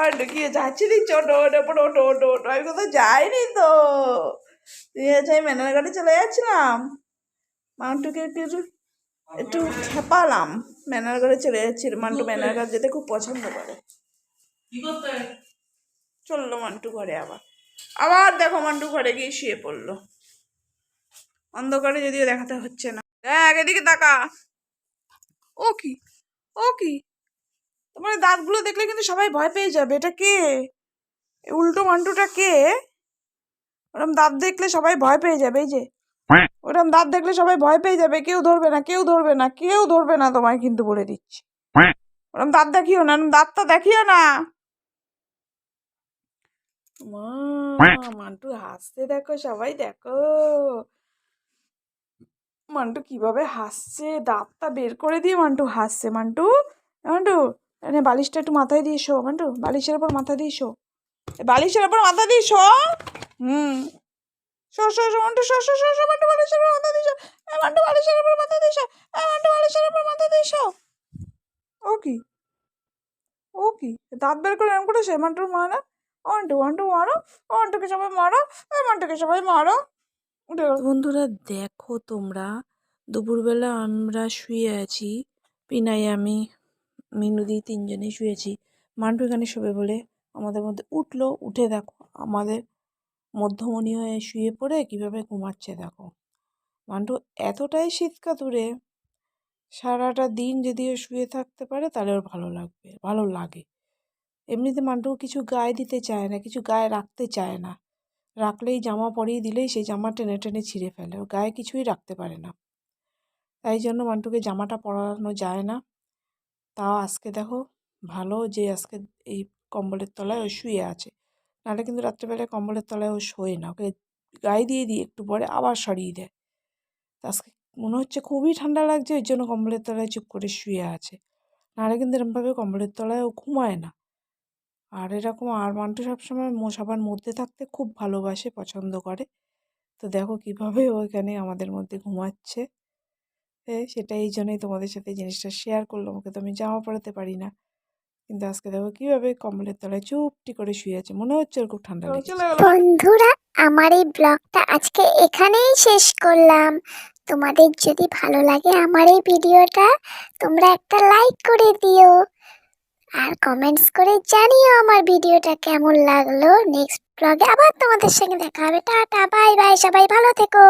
আর কি যাচ্ছি দিচ্ছ ওটো ওটো ওটো ওটো ওটো ওটো আমি কোথাও যাইনি তো তুই আছে আমি ম্যানের গাড়ি চলে যাচ্ছিলাম মান্টুকে একটু একটু খেপালাম ঘরে চলে যাচ্ছি মান্টু ম্যানার ঘর যেতে খুব পছন্দ করে চলল মান্টু ঘরে আবার আবার দেখো মান্টু ঘরে গিয়ে শুয়ে পড়ল অন্ধকারে যদিও দেখাতে হচ্ছে না দেখ এদিকে তাকা ও কি ও কি তোমার এই দাঁতগুলো দেখলে কিন্তু সবাই ভয় পেয়ে যাবে। এটা কে? উল্টো মান্টুটা কে? ওরম দাঁত দেখলে সবাই ভয় পেয়ে যাবে এই যে। ওরম দাঁত দেখলে সবাই ভয় পেয়ে যাবে কেউ ধরবে না কেউ ধরবে না কেউ ধরবে না তোমায় কিন্তু বলে দিচ্ছি। ওরম দাঁত দেখিও না দাঁতটা দেখিও না। মা মান্টু হাসতে দেখো সবাই দেখো। মান্টু কীভাবে হাসছে দাঁতটা বের করে দিয়ে মান্টু হাসছে। মান্টু মান্টু এনে বালিশটা একটু মাথায় দিয়ে শো, মান্টু। বালিশের উপর মাথা দিয়ে শো। বালিশের উপর মাথা দিয়ে শো? হুম। বালিশের মাথা দিয়ে বালিশের উপর মাথা দিয়ে বালিশের উপর মাথা দিয়ে ও কি? ও কি? দাঁত বের করে করে মারো। সবাই মারো। সবাই মারো। বন্ধুরা, দেখো তোমরা। দুপুরবেলা আমরা শুয়ে আছি পিনাই আমি। মিনুদি তিনজনে শুয়েছি। মান্টু এখানে শোবে বলে আমাদের মধ্যে, উঠল, উঠে দেখো, আমাদের মধ্যমণি হয়ে শুয়ে পড়ে কীভাবে ঘুমাচ্ছে দেখো। মান্টু, এতটাই শীতকাতুরে সারাটা দিন যদি ও শুয়ে থাকতে পারে, তাহলে ওর ভালো লাগবে, ভালো লাগে। এমনিতে মান্টু কিছু গায়ে দিতে চায় না, কিছু গায়ে রাখতে চায় না। রাখলেই জামা পরিয়ে দিলেই সেই জামা টেনে টেনে ছিঁড়ে ফেলে, ও গায়ে কিছুই রাখতে পারে না। তাই জন্য মান্টুকে জামাটা পরানো যায় না। তাও আজকে দেখো ভালো যে আজকে এই কম্বলের তলায় ও শুয়ে আছে। নাহলে কিন্তু রাত্রেবেলায় কম্বলের তলায় ও শোয় না। ওকে গায়ে দিয়ে দিই, একটু পরে আবার সরিয়ে দেয়। আজকে মনে হচ্ছে খুবই ঠান্ডা লাগছে, ওই জন্য কম্বলের তলায় চুপ করে শুয়ে আছে। নাহলে কিন্তু এরমভাবে কম্বলের তলায় ও ঘুমায় না। আর এরকম আর মান্টু সবসময় সবার মধ্যে থাকতে খুব ভালোবাসে, পছন্দ করে। তো দেখো কীভাবে এখানে আমাদের মধ্যে ঘুমাচ্ছে। সেটা এই জন্যই তোমাদের সাথে জিনিসটা শেয়ার করলাম। ওকে তো আমি জামা পরাতে পারি না। কিন্তু আজকে দেখো কীভাবে কম্বলের তলায় চুপটি করে শুয়ে আছে। মনে হচ্ছে ওর খুব ঠান্ডা বন্ধুরা আমার এই ব্লগটা আজকে এখানেই শেষ করলাম। তোমাদের যদি ভালো লাগে আমার এই ভিডিওটা তোমরা একটা লাইক করে দিও। আর কমেন্টস করে জানিও আমার ভিডিওটা কেমন লাগল। নেক্সট ব্লগে আবার তোমাদের সঙ্গে দেখা হবে। টাটা বাই বাই সবাই ভালো থেকো।